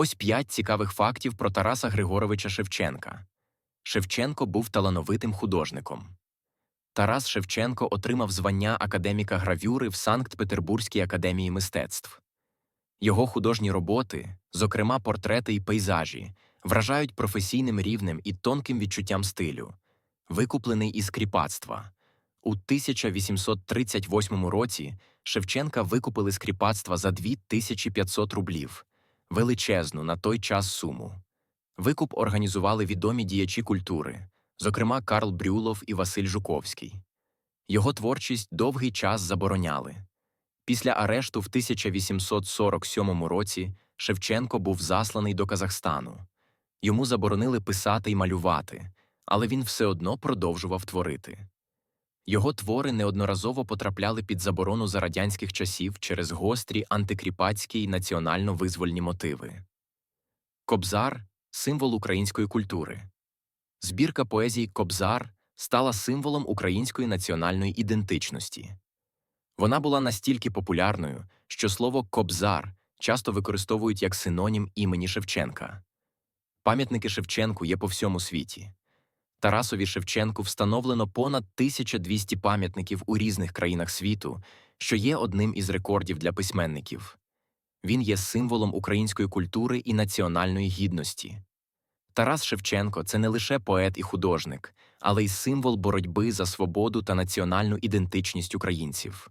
Ось п'ять цікавих фактів про Тараса Григоровича Шевченка. Шевченко був талановитим художником. Тарас Шевченко отримав звання академіка гравюри в Санкт-Петербурзькій академії мистецтв. Його художні роботи, зокрема портрети і пейзажі, вражають професійним рівнем і тонким відчуттям стилю, викуплений із кріпацтва. У 1838 році Шевченка викупили з за 2500 рублів, величезну на той час суму. Викуп організували відомі діячі культури, зокрема Карл Брюлов і Василь Жуковський. Його творчість довгий час забороняли. Після арешту в 1847 році Шевченко був засланий до Казахстану. Йому заборонили писати й малювати, але він все одно продовжував творити. Його твори неодноразово потрапляли під заборону за радянських часів через гострі антикріпацькі й національно-визвольні мотиви. Кобзар символ української культури. Збірка поезій Кобзар стала символом української національної ідентичності. Вона була настільки популярною, що слово кобзар часто використовують як синонім імені Шевченка. Пам'ятники Шевченку є по всьому світі. Тарасові Шевченку встановлено понад 1200 пам'ятників у різних країнах світу, що є одним із рекордів для письменників. Він є символом української культури і національної гідності. Тарас Шевченко це не лише поет і художник, але й символ боротьби за свободу та національну ідентичність українців.